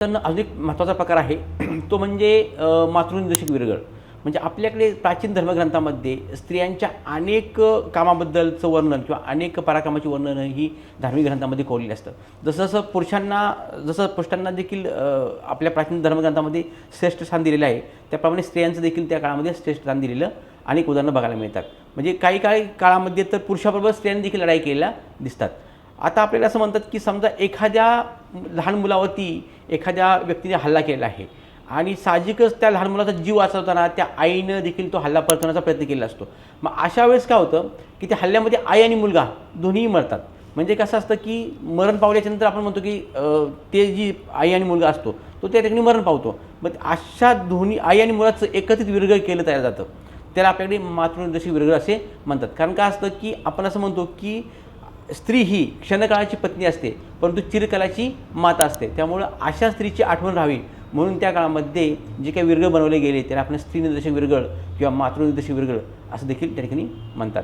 तर अजून एक महत्त्वाचा प्रकार आहे. तो म्हणजे मातृनिर्देशक विरगळ म्हणजे आपल्याकडे प्राचीन धर्मग्रंथामध्ये स्त्रियांच्या अनेक कामाबद्दलचं वर्णन किंवा अनेक पराक्रमाची वर्णन ही धार्मिक ग्रंथामध्ये कोरलेली असतं. जसं जसं पुरुषांना जसं पुरुषांना देखील आपल्या प्राचीन धर्मग्रंथामध्ये श्रेष्ठ स्थान दिलेलं आहे त्याप्रमाणे स्त्रियांचं देखील त्या काळामध्ये श्रेष्ठ स्थान दिलेलं अनेक उदाहरणं बघायला मिळतात. म्हणजे काही काही काळामध्ये तर पुरुषाबरोबर स्त्रियांनी देखील लढाई केलेल्या दिसतात. आता आपल्याला असं म्हणतात की समजा एखाद्या लहान मुलावरती एखाद्या व्यक्तीने हल्ला केलेला आहे आणि साहजिकच त्या लहान मुलाचा जीव वाचवताना त्या आईनं देखील तो हल्ला परतवण्याचा प्रयत्न केलेला असतो. मग अशा वेळेस काय होतं की त्या हल्ल्यामध्ये आई आणि मुलगा दोन्हीही मरतात. म्हणजे कसं असतं की मरण पावल्याच्यानंतर आपण म्हणतो की ते जी आई आणि मुलगा असतो तो त्या ठिकाणी मरण पावतो. मग अशा दोन्ही आई आणि मुलाचं एकत्रित विरगळ केलं तयार जातं. त्याला आपल्याकडे मातृनिर्देशिक विरगळ असे म्हणतात. कारण काय असतं की आपण असं म्हणतो की स्त्री ही क्षणकाळाची पत्नी असते परंतु चिरकालाची माता असते. त्यामुळं अशा स्त्रीची आठवण राहावी. म्हणून त्या काळामध्ये जे काही विरगळ बनवले गेले त्याला आपण स्त्री निर्देशक विरगळ किंवा मातृनिर्देशक विरगळ असं देखील त्या ठिकाणी म्हणतात.